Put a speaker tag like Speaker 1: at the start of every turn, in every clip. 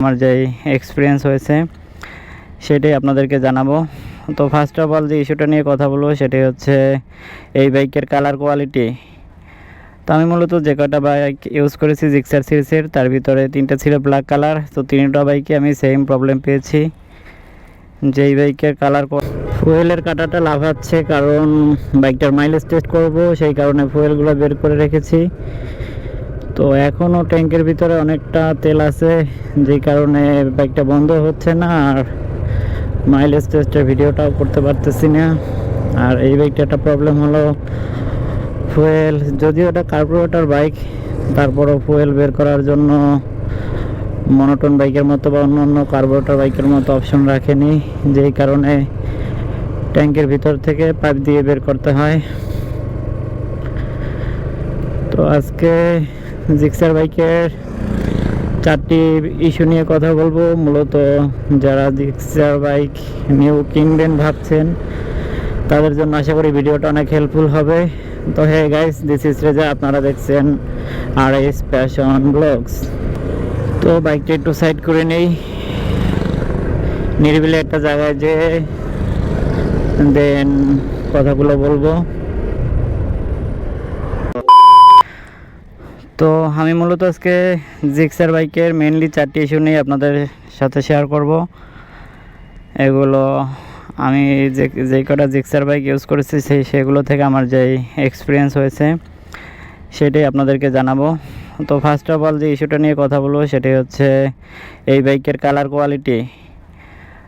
Speaker 1: আমার যে এক্সপিরিয়েন্স হয়েছে, সেটাই আপনাদেরকে জানাব। তো ফার্স্ট অফ অল যে ইস্যুটা নিয়ে কথা বলব, সেটাই হচ্ছে এই বাইকের কালার কোয়ালিটি তো আমি মূলত যে কটা বাইক ইউজ করেছি জিক্সার সিরিজের তার ভিতরে তিনটা ছিল ব্ল্যাক কালার তো তিনটা বাইকে আমি সেম প্রবলেম পেয়েছি। যে এই বাইকের কালার ফুয়েলের কাটাটা লাফাচ্ছে কারণ বাইকটার মাইলেজ টেস্ট করব, সেই কারণে ফুয়েলগুলো বের করে রেখেছি। তো এখনও ট্যাঙ্কের ভিতরে অনেকটা তেল আছে যেই কারণে বাইকটা বন্ধ হচ্ছে না, আর মাইলেজ টেস্টের ভিডিওটাও করতে পারতেছি না। আর এই বাইকটা একটা প্রবলেম হলো ফুয়েল যদিও এটা কার্বোরেটর বাইক তারপরও ফুয়েল বের করার জন্য মনোটন বাইকের মতো বা অন্য অন্য কার্বোরেটার বাইকের মতো অপশন রাখেনি যেই কারণে ট্যাঙ্কের ভিতর থেকে পাইপ দিয়ে বের করতে হয়। তো আজকে জিক্সার বাইকের চারটি ইস্যু নিয়ে কথা বলব। মূলত যারা জিক্সার বাইক নিউ কিনবেন ভাবছেন, তাদের জন্য আশা করি ভিডিওটা অনেক হেল্পফুল হবে। তো hey guys this is Reza আপনারা দেখছেন আর এস প্যাশন ব্লগস তো বাইকটা একটু সাইড করে নেই। নিরিবিলি একটা জায়গায় যে দেন কথাগুলো বলব। তো আমি মূলত আজকে জিক্সার বাইকের মেনলি চারটি ইস্যু নিয়ে আপনাদের সাথে শেয়ার করব। এগুলো আমি যে যে কটা জিক্সার বাইক ইউজ করেছি, সেই, সেগুলো থেকে আমার যে এক্সপিরিয়েন্স হয়েছে, সেটাই আপনাদেরকে জানাব। তো ফার্স্ট অফ অল যে ইস্যুটা নিয়ে কথা বলব, সেটাই হচ্ছে এই বাইকের কালার কোয়ালিটি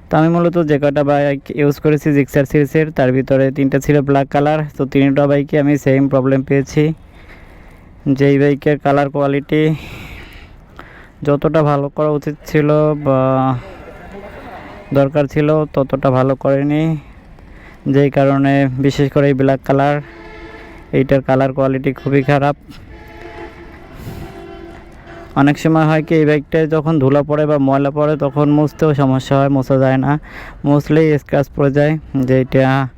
Speaker 1: তো আমি মূলত যে কটা বাইক ইউজ করেছি জিক্সার সিরিজের তার ভিতরে তিনটা ছিল ব্ল্যাক কালার তো তিনটা বাইকে আমি সেম প্রবলেম পেয়েছি। যে এই বাইকের কালার কোয়ালিটি যতটা ভালো করা উচিত ছিল বা দরকার ছিল, ততটা ভালো করেনি। যেই কারণে বিশেষ করে এই ব্ল্যাক কালার এইটার কালার কোয়ালিটি খুবই খারাপ। অনেক সময় হয় কি, এই বাইকটায় যখন ধুলা পড়ে বা ময়লা পড়ে, তখন মুছতেও সমস্যা হয়, মোছা যায় না। মুছলেই স্ক্র্যাচ পড়ে যায় যেটা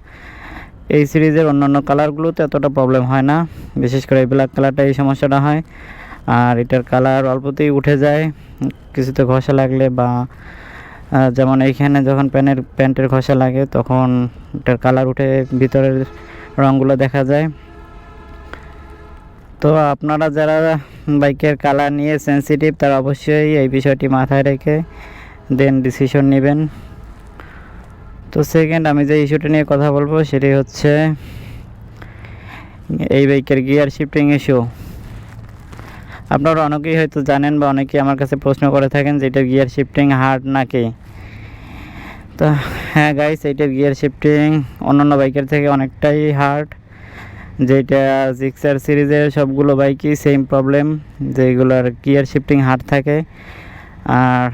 Speaker 1: এই সিরিজের অন্যান্য কালারগুলোতে এতটা প্রবলেম হয় না। বিশেষ করে এই ব্ল্যাক কালারটা এই সমস্যাটা হয়। আর এটার কালার অল্পতেই উঠে যায়। কিছুতে ঘষা লাগলে বা যেমন এইখানে যখন প্যানের, প্যান্টের ঘষা লাগে, তখন এটার কালার উঠে ভিতরের রঙগুলো দেখা যায়। তো আপনারা যারা বাইকের কালার নিয়ে সেনসিটিভ তারা অবশ্যই এই বিষয়টি মাথায় রেখে দেন ডিসিশন নেবেন। তো সেকেন্ড আমি যে ইস্যুটা নিয়ে কথা বলব সেটি হচ্ছে এই বাইকের গিয়ার শিফটিং ইস্যু আপনারা অনেকেই হয়তো জানেন বা অনেকেই আমার কাছে প্রশ্ন করে থাকেন যে এটার গিয়ার শিফটিং হার্ড নাকি? তো হ্যাঁ গাইস এইটার গিয়ার শিফটিং অন্যান্য বাইকের থেকে অনেকটাই হার্ড যেটা জিক্সার সিরিজের সবগুলো বাইকই সেম প্রবলেম যেগুলোর গিয়ার শিফটিং হার্ড থাকে। আর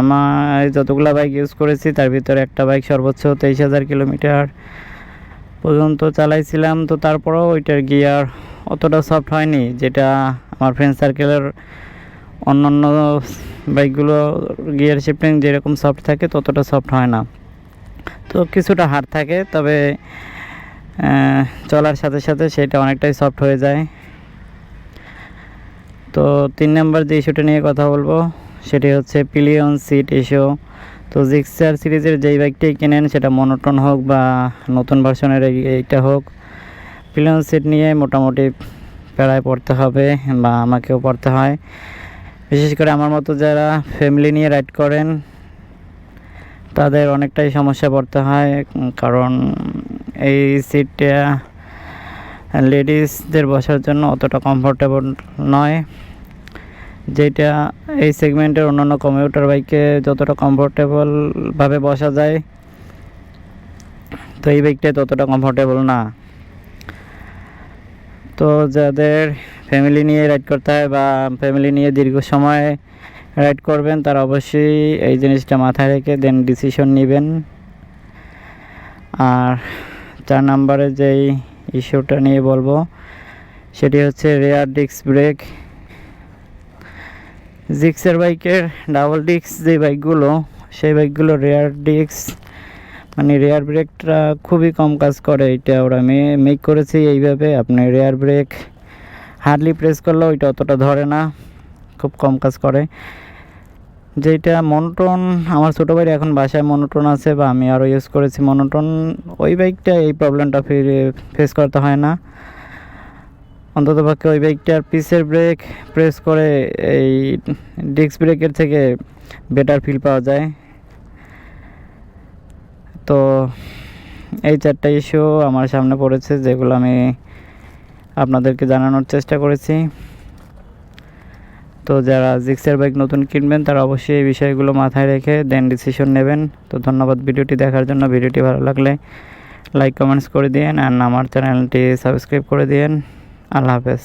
Speaker 1: আমার যতগুলো বাইক ইউজ করেছি, তার ভিতরে একটা বাইক সর্বোচ্চ তেইশ হাজার কিলোমিটার পর্যন্ত চালাইছিলাম। তো তারপরেও ওইটার গিয়ার অতটা সফট হয়নি, যেটা আমার ফ্রেন্ড সার্কেলের অন্যান্য বাইকগুলো গিয়ার শিফটিং যেরকম সফট থাকে, ততটা সফট হয় না। তো কিছুটা হার্ড থাকে, তবে চলার সাথে সাথে সেটা অনেকটাই সফট হয়ে যায়। তো তিন নম্বর যে ইস্যুটা নিয়ে কথা বলব সেটি হচ্ছে পিলিয়ন সিট ইস্যু তো জিক্সার সিরিজের যেই বাইকটি কেনেন, সেটা মনোটন হোক বা নতুন ভার্সনের এই- এইটা হোক পিলিয়ন সিট নিয়ে মোটামুটি প্যারায় পড়তে হবে বা আমাকেও পড়তে হয়। বিশেষ করে আমার মতো যারা ফ্যামিলি নিয়ে রাইড করেন, তাদের অনেকটাই সমস্যা পড়তে হয়, কারণ এই সিটটা লেডিসদের বসার জন্য অতটা কমফোর্টেবল নয়। যেটা এই সেগমেন্টের অন্যান্য কম্পিউটার বাইকে যতটা কমফোর্টেবলভাবে বসা যায়, তো এই বাইকটা ততটা কমফোর্টেবল না। তো যাদের ফ্যামিলি নিয়ে রাইড করতে হয় বা ফ্যামিলি নিয়ে দীর্ঘ সময় রাইড করবেন, তারা অবশ্যই এই জিনিসটা মাথায় রেখে দেন ডিসিশন নেবেন। আর চার নম্বরে যেই ইস্যুটা নিয়ে বলব, সেটি হচ্ছে রেয়ার ডিস্ক ব্রেক জিক্সের বাইকের ডাবল ডিস্ক যে বাইকগুলো, সেই বাইকগুলো রেয়ার ডিস্ক মানে রেয়ার ব্রেকটা খুবই কম কাজ করে এটা ওরা মেক করেছে এইভাবে। আপনি রেয়ার ব্রেক হার্ডলি প্রেস করলেও ওইটা অতটা ধরে না, খুব কম কাজ করে। যেটা মনোটন আমার ছোটো ভাইয়ের এখন বাসায় মনোটন আছে বা আমি আরও ইউজ করেছি মনোটন ওই বাইকটা এই প্রবলেমটা ফিরে ফেস করতে হয় না। অন্তত পক্ষে ওই বাইকটার পিসের ব্রেক প্রেস করে এই ডিস্ক ব্রেকের থেকে বেটার ফিল পাওয়া যায়। তো এই চারটা ইস্যু আমার সামনে পড়েছে, যেগুলো আমি আপনাদেরকে জানানোর চেষ্টা করেছি। তো যারা জিক্সের বাইক নতুন কিনবেন, তারা অবশ্যই এই বিষয়গুলো মাথায় রেখে দেন ডিসিশন নেবেন। তো ধন্যবাদ ভিডিওটি দেখার জন্য। ভিডিওটি ভালো লাগলে লাইক কমেন্টস করে দিন আর আমার চ্যানেলটি সাবস্ক্রাইব করে দিন আল্লাহ হাফেজ।